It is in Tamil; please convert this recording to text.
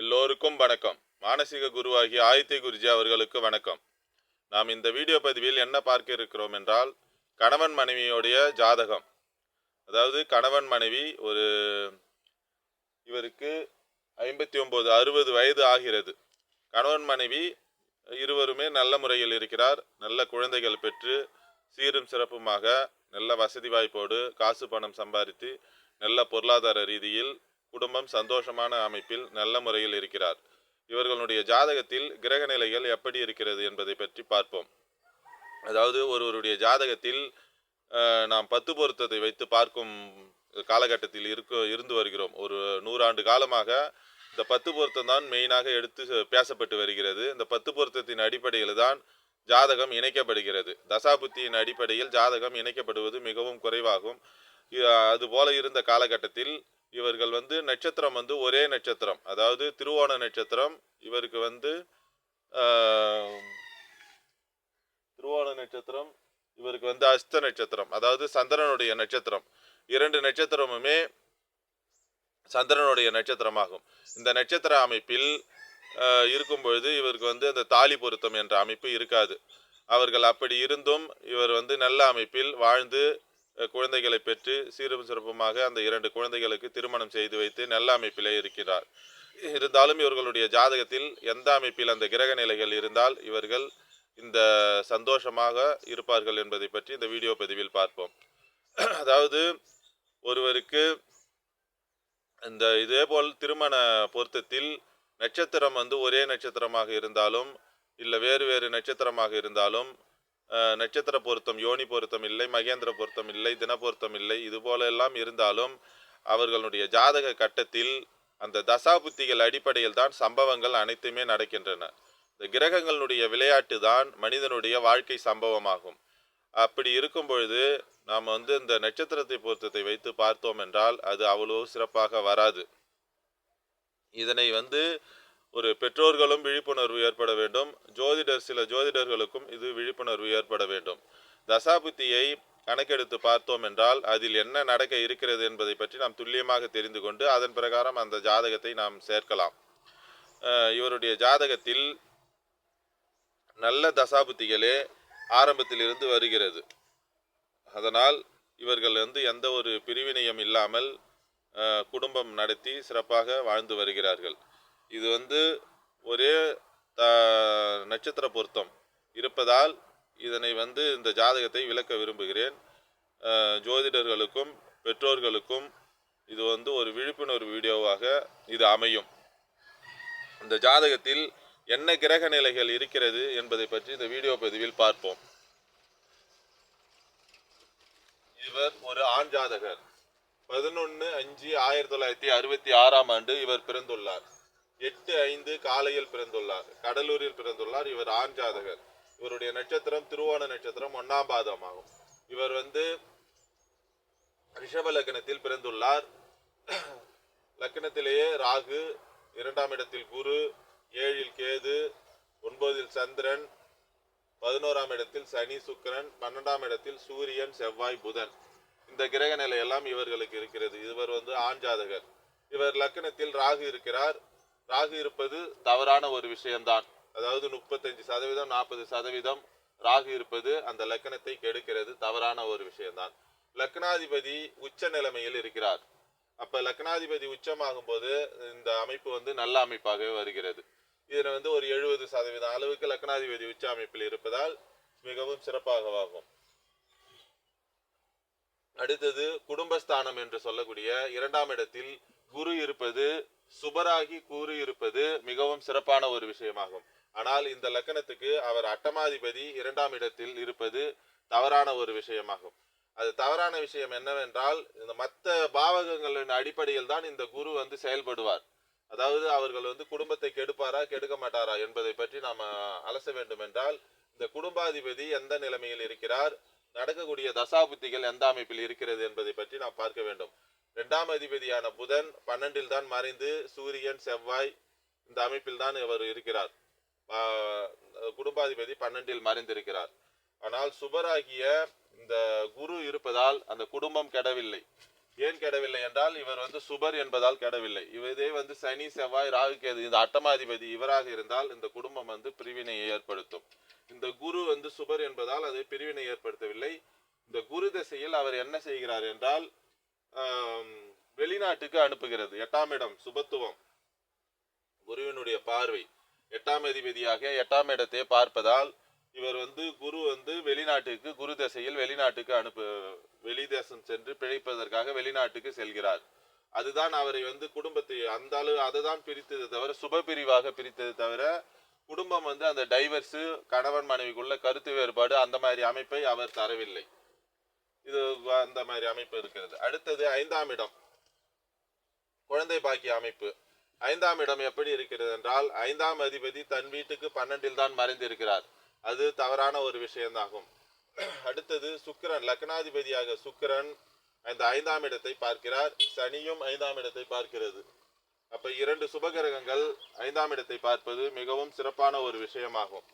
எல்லோருக்கும் வணக்கம். மானசீக குருவாகிய ஆதித்ய குருஜி அவர்களுக்கு வணக்கம். நாம் இந்த வீடியோ பதிவில் என்ன பார்க்க இருக்கிறோம் என்றால் கணவன் மனைவியோடைய ஜாதகம். அதாவது கணவன் மனைவி ஒரு இவருக்கு ஐம்பத்தி ஒம்பது அறுபது வயது ஆகிறது. கணவன் மனைவி இருவருமே நல்ல முறையில் இருக்கிறார். நல்ல குழந்தைகள் பெற்று சீரும் சிறப்புமாக நல்ல வசதி வாய்ப்போடு காசு பணம் சம்பாதித்து நல்ல பொருளாதார ரீதியில் குடும்பம் சந்தோஷமான அமைப்பில் நல்ல முறையில் இருக்கிறார். இவர்களுடைய ஜாதகத்தில் கிரக நிலைகள் எப்படி இருக்கிறது என்பதை பற்றி பார்ப்போம். அதாவது ஒருவருடைய ஜாதகத்தில் நாம் பத்து பொருத்தத்தை வைத்து பார்க்கும் காலகட்டத்தில் இருக்க இருந்து வருகிறோம். ஒரு நூறாண்டு காலமாக இந்த பத்து பொருத்தம் தான் மெயினாக எடுத்து பேசப்பட்டு வருகிறது. இந்த பத்து பொருத்தத்தின் அடிப்படையில் தான் ஜாதகம் இணைக்கப்படுகிறது. தசாபுத்தியின் அடிப்படையில் ஜாதகம் இணைக்கப்படுவது மிகவும் குறைவாகும். அதுபோல இருந்த காலகட்டத்தில் இவர்கள் வந்து நட்சத்திரம் வந்து ஒரே நட்சத்திரம். அதாவது திருவோண நட்சத்திரம் இவருக்கு வந்து திருவோண நட்சத்திரம் இவருக்கு வந்து அஸ்த நட்சத்திரம். அதாவது சந்திரனுடைய நட்சத்திரம். இரண்டு நட்சத்திரமுமே சந்திரனுடைய நட்சத்திரமாகும். இந்த நட்சத்திர அமைப்பில் இருக்கும் பொழுது இவருக்கு வந்து அந்த தாலி பொருத்தம் என்ற அமைப்பு இருக்காது. அவர்கள் அப்படி இருந்தும் இவர் வந்து நல்ல அமைப்பில் வாழ்ந்து குழந்தைகளை பெற்று சீரும் சிறப்புமாக அந்த இரண்டு குழந்தைகளுக்கு திருமணம் செய்து வைத்து நல்ல அமைப்பிலே இருக்கிறார். இருந்தாலும் இவர்களுடைய ஜாதகத்தில் எந்த அமைப்பில் அந்த கிரக நிலைகள் இருந்தால் இவர்கள் இந்த சந்தோஷமாக இருப்பார்கள் என்பதை பற்றி இந்த வீடியோ பதிவில் பார்ப்போம். அதாவது ஒருவருக்கு இந்த இதேபோல் திருமண பொருத்தத்தில் நட்சத்திரம் வந்து ஒரே நட்சத்திரமாக இருந்தாலும் இல்லை வேறு வேறு நட்சத்திரமாக இருந்தாலும் நட்சத்திர பொருத்தம் யோனி பொருத்தம் இல்லை மகேந்திர பொருத்தம் இல்லை தின பொருத்தம் இல்லை இது போலெல்லாம் இருந்தாலும் அவர்களுடைய ஜாதக கட்டத்தில் அந்த தசாபுத்திகள் அடிப்படையில் தான் சம்பவங்கள் அனைத்துமே நடக்கின்றன. இந்த கிரகங்களுடைய விளையாட்டு தான் மனிதனுடைய வாழ்க்கை சம்பவமாகும். அப்படி இருக்கும் பொழுது நாம் வந்து இந்த நட்சத்திரத்தை பொருத்தத்தை வைத்து பார்த்தோம் என்றால் அது அவ்வளோ சிறப்பாக வராது. இதனை வந்து ஒரு பெற்றோர்களும் விழிப்புணர்வு ஏற்பட வேண்டும். ஜோதிடர் சில ஜோதிடர்களுக்கும் இது விழிப்புணர்வு ஏற்பட வேண்டும். தசாபுத்தியை கணக்கெடுத்து பார்த்தோம் என்றால் அதில் என்ன நடக்க இருக்கிறது என்பதை பற்றி நாம் துல்லியமாக தெரிந்து கொண்டு அதன் பிரகாரம் அந்த ஜாதகத்தை நாம் சேர்க்கலாம். இவருடைய ஜாதகத்தில் நல்ல தசாபுத்திகளே ஆரம்பத்தில் இருந்து வருகிறது. அதனால் இவர்கள் வந்து எந்த ஒரு பிரிவினையும் இல்லாமல் குடும்பம் நடத்தி சிறப்பாக வாழ்ந்து வருகிறார்கள். இது வந்து ஒரே த- நட்சத்திர பொருத்தம். இருப்பதால் இதனை வந்து இந்த ஜாதகத்தை விளக்க விரும்புகிறேன். ஜோதிடர்களுக்கும் பெற்றோர்களுக்கும் இது வந்து ஒரு விழிப்புணர்வு வீடியோவாக இது அமையும். இந்த ஜாதகத்தில் என்ன கிரக நிலைகள் இருக்கிறது என்பதை பற்றி இந்த வீடியோ பதிவில் பார்ப்போம். இவர் ஒரு ஆண் ஜாதகர். பதினொன்று அஞ்சு ஆயிரத்தி தொள்ளாயிரத்தி அறுபத்தி ஆறாம் ஆண்டு இவர் பிறந்துள்ளார். எட்டு ஐந்து காலையில் பிறந்துள்ளார். கடலூரில் பிறந்துள்ளார். இவர் ஆண் ஜாதகர். இவருடைய நட்சத்திரம் திருவோண நட்சத்திரம் ஒன்னாம் பாதமாகும் இவர் வந்து ரிஷப லக்னத்தில் பிறந்துள்ளார். லக்னத்திலேயே ராகு இரண்டாம் இடத்தில் குரு ஏழில் கேது ஒன்பதில் சந்திரன் பதினோராம் இடத்தில் சனி சுக்கிரன் பன்னெண்டாம் இடத்தில் சூரியன் செவ்வாய் புதன். இந்த கிரக நிலையெல்லாம் இவர்களுக்கு இருக்கிறது. இவர் வந்து ஆண் ஜாதகர். இவர் லக்னத்தில் ராகு இருக்கிறார். ராகு இருப்பது தவறான ஒரு விஷயம்தான். அதாவது முப்பத்தஞ்சு சதவீதம் நாற்பது சதவீதம் ராகு இருப்பது அந்த லக்னத்தை கெடுக்கிறது தவறான ஒரு விஷயம்தான். லக்னாதிபதி உச்ச நிலைமையில் இருக்கிறார். அப்ப லக்னாதிபதி உச்சமாகும் போது இந்த அமைப்பு வந்து நல்ல அமைப்பாகவே வருகிறது. இதில் வந்து ஒரு எழுபது சதவீதம் அளவுக்கு லக்னாதிபதி உச்ச அமைப்பில் இருப்பதால் மிகவும் சிறப்பாகவாகும். அடுத்தது குடும்பஸ்தானம் என்று சொல்லக்கூடிய இரண்டாம் இடத்தில் குரு இருப்பது சுபராகி கூறியிருப்பது இருப்பது மிகவும் சிறப்பான ஒரு விஷயமாகும். ஆனால் இந்த லக்கணத்துக்கு அவர் அட்டமாதிபதி இரண்டாம் இடத்தில் இருப்பது தவறான ஒரு விஷயமாகும். அது தவறான விஷயம் என்னவென்றால் இந்த மற்ற பாவகங்களின் அடிப்படையில் தான் இந்த குரு வந்து செயல்படுவார். அதாவது அவர்கள் வந்து குடும்பத்தை கெடுப்பாரா கெடுக்க மாட்டாரா என்பதை பற்றி நாம் அலச வேண்டும் என்றால் இந்த குடும்பாதிபதி எந்த நிலைமையில் இருக்கிறார் நடக்கக்கூடிய தசாபுத்திகள் எந்த அமைப்பில் இருக்கிறது என்பதை பற்றி நாம் பார்க்க வேண்டும். இரண்டாம் அதிபதியான புதன் பன்னெண்டில் தான் மறைந்து சூரியன் செவ்வாய் இந்த அமைப்பில் தான் இவர் இருக்கிறார். குடும்பாதிபதி பன்னெண்டில் மறைந்திருக்கிறார். ஆனால் சுபராகிய இந்த குரு இருப்பதால் அந்த குடும்பம் கெடவில்லை. ஏன் கெடவில்லை என்றால் இவர் வந்து சுபர் என்பதால் கெடவில்லை. இவரே வந்து சனி செவ்வாய் ராகு கேது இந்த அட்டமாதிபதி இவராக இருந்தால் இந்த குடும்பம் வந்து பிரிவினையை ஏற்படுத்தும். இந்த குரு வந்து சுபர் என்பதால் அது பிரிவினை ஏற்படுத்தவில்லை. இந்த குரு திசையில் அவர் என்ன செய்கிறார் என்றால் வெளிநாட்டுக்கு அனுப்புகிறது. எட்டாம் இடம் சுபத்துவம். குருவினுடைய பார்வை. எட்டாம் அதிபதியாக எட்டாம் இடத்தை பார்ப்பதால் இவர் வந்து குரு வந்து வெளிநாட்டுக்கு குரு திசையில் வெளிநாட்டுக்கு அனுப்பு வெளி தேசம் சென்று பிழைப்பதற்காக வெளிநாட்டுக்கு செல்கிறார். அதுதான் அவரை வந்து குடும்பத்தை அந்த அளவு அதை தான் பிரித்தது தவிர சுப பிரிவாக பிரித்தது தவிர குடும்பம் வந்து அந்த டைவர்ஸு கணவன் மனைவிக்குள்ள கருத்து வேறுபாடு அந்த மாதிரி அமைப்பை அவர் தரவில்லை. இது அந்த மாதிரி அமைப்பு இருக்கிறது. அடுத்தது ஐந்தாம் இடம். குழந்தை பாக்கிய அமைப்பு. ஐந்தாம் இடம் எப்படி இருக்கிறது என்றால் ஐந்தாம் அதிபதி தன் வீட்டுக்கு பன்னெண்டில் தான் மறைந்திருக்கிறார். அது தவறான ஒரு விஷயம்தாகும் அடுத்தது சுக்கிரன் லக்னாதிபதியாக சுக்கிரன் அந்த ஐந்தாம் இடத்தை பார்க்கிறார். சனியும் ஐந்தாம் இடத்தை பார்க்கிறது. அப்ப இரண்டு சுபகிரகங்கள் ஐந்தாம் இடத்தை பார்ப்பது மிகவும் சிறப்பான ஒரு விஷயமாகும்.